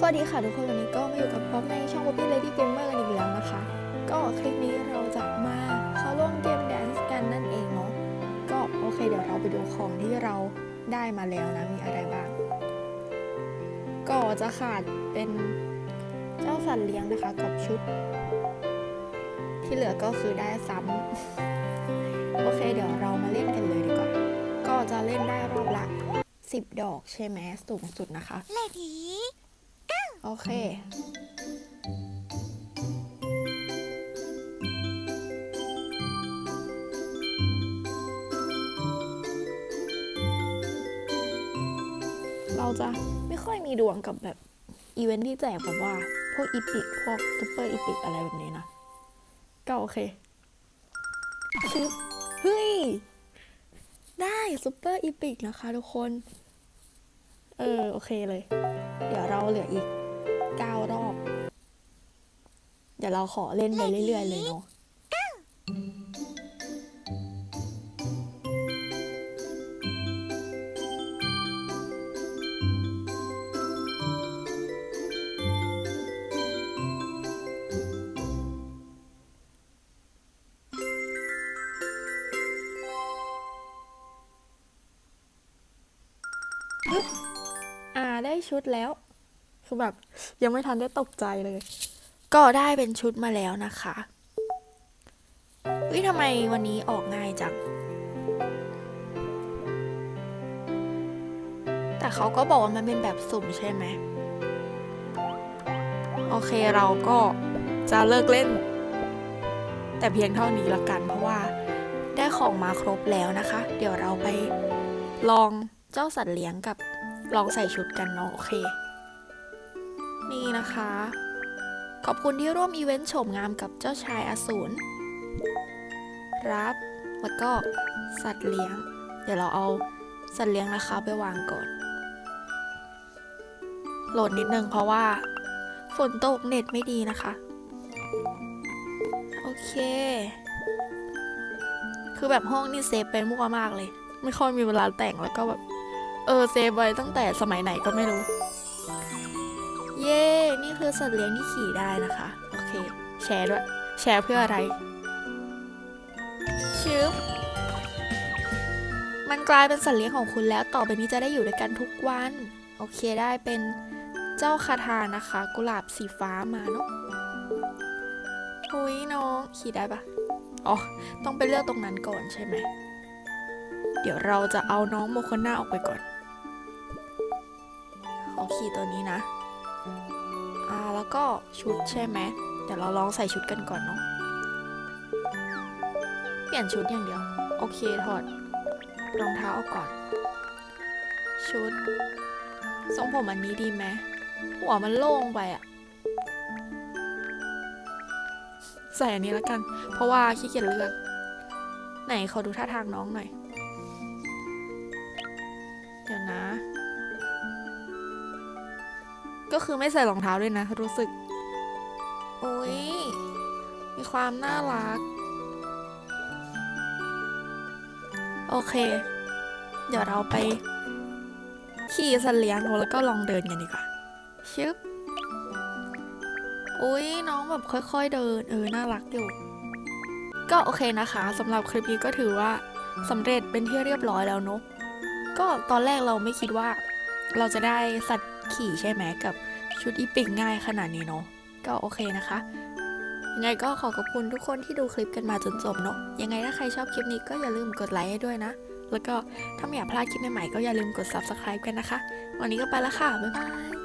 สวัสดีค่ะทุกคนวันนี้ก็มาอยู่กับป๊อปในช่อง Poppy Lady Gamer กันอีกแล้วนะคะ ก็คลิปนี้เราจะมาเข้าร่วมเกมแดนซ์กันนั่นเองเนาะก็โอเคเดี๋ยวเราไปดูของที่เราได้มาแล้วนะ มีอะไรบ้าง ก็จะขาดเป็นเจ้าสัตว์เลี้ยงนะคะกับชุด ที่เหลือก็คือได้ซ้ำโอเคเดี๋ยวเรามาเล่นกันเลยดีกว่า ก็จะเล่นได้รอบละ 10 ดอกใช่ไหมสูงสุดนะคะเลดี โอเค เราจะไม่ค่อยมีดวงกับแบบ อีเวนท์ที่แจกแบบว่า พวกอีพิกพวกซูเปอร์อีพิกอะไรแบบนี้นะ ก็โอเคชึบเฮ้ย ได้ซูเปอร์อีพิกนะคะทุกคน เออ โอเคเลย เดี๋ยวเราเหลืออีก เก้ารอบ เดี๋ยวเราขอเล่นไปเรื่อย ๆ เลยเนาะอ่าได้ชุดแล้ว คือแบบยังไม่ทันได้ตกใจเลย ก็ได้เป็นชุดมาแล้วนะคะเฮ้ยทำไมวันนี้ออกง่ายจัง แต่เขาก็บอกว่ามันเป็นแบบสุ่มใช่ไหม โอเคเราก็จะเลิกเล่น แต่เพียงเท่านี้ละกัน เพราะว่าได้ของมาครบแล้วนะคะ เดี๋ยวเราไปลองเจ้าสัตว์เลี้ยงกับลองใส่ชุดกันเนาะโอเค นี่นะคะ ขอบคุณที่ร่วมอีเวนต์โฉมงามกับเจ้าชายอสูรรับ แล้วก็สัตว์เลี้ยง เดี๋ยวเราเอาสัตว์เลี้ยงนะคะไปวางก่อน โหลดนิดนึงเพราะว่า ฝนตกเน็ตไม่ดีนะคะ โอเค คือแบบห้องนี่เซฟเป็นมั่วมากเลย ไม่ค่อยมีเวลาแต่งแล้วก็แบบ เออเซฟไว้ตั้งแต่สมัยไหนก็ไม่รู้ เย้ นี่คือสัตว์เลี้ยงที่ขี่ได้นะคะ โอเค แชร์ด้วย แชร์เพื่ออะไรชึบมันกลายเป็นสัตว์เลี้ยงของคุณแล้ว ต่อไปนี้จะได้อยู่ด้วยกันทุกวัน โอเค ได้เป็นเจ้าคาทานะคะ กุหลาบสีฟ้ามาเนาะหุยน้องขี่ได้ปะอ๋อ ต้องไปเลือกตรงนั้นก่อนใช่ไหม เดี๋ยวเราจะเอาน้องโมคน่าออกไปก่อน ขอขี่ตัวนี้นะ อ่าแล้วก็ชุดใช่ไหมเดี๋ยวเราลองใส่ชุดกันก่อนเนาะเปลี่ยนชุดอย่างเดียว โอเคถอดรองเท้าออกก่อน ชุดทรงผมอันนี้ดีไหมหัวมันโล่งไปอะใส่อันนี้แล้วกัน เพราะว่าขี้เกียจเลือก ไหนขอดูท่าทางน้องหน่อย เดี๋ยวนะ ก็คือไม่ใส่รองเท้าด้วยนะ รู้สึกโอ้ยมีความน่ารัก โอเค เดี๋ยวเราไป ขี่สเลี้ยงแล้วก็ลองเดินกันดีกว่าชึบอุ้ยน้องแบบค่อย ๆ เดิน เออ น่ารักอยู่ ก็โอเคนะคะสำหรับคลิปนี้ก็ถือว่าสำเร็จเป็นที่เรียบร้อยแล้วเนอะก็ตอนแรกเราไม่คิดว่า เราจะได้สัตว์ ขี่ใช่ไหมกับชุดอีปิกง่ายขนาดนี้เนาะก็โอเคนะคะยังไงก็ขอขอบคุณทุกคนที่ดูคลิปกันมาจนจบเนาะยังไงถ้าใครชอบคลิปนี้ก็อย่าลืมกดไลค์ให้ด้วยนะ แล้วก็ถ้าไม่อยากพลาดคลิปใหม่ๆก็อย่าลืมกด subscribe กันนะคะ วันนี้ก็ไปแล้วค่ะบ๊ายบาย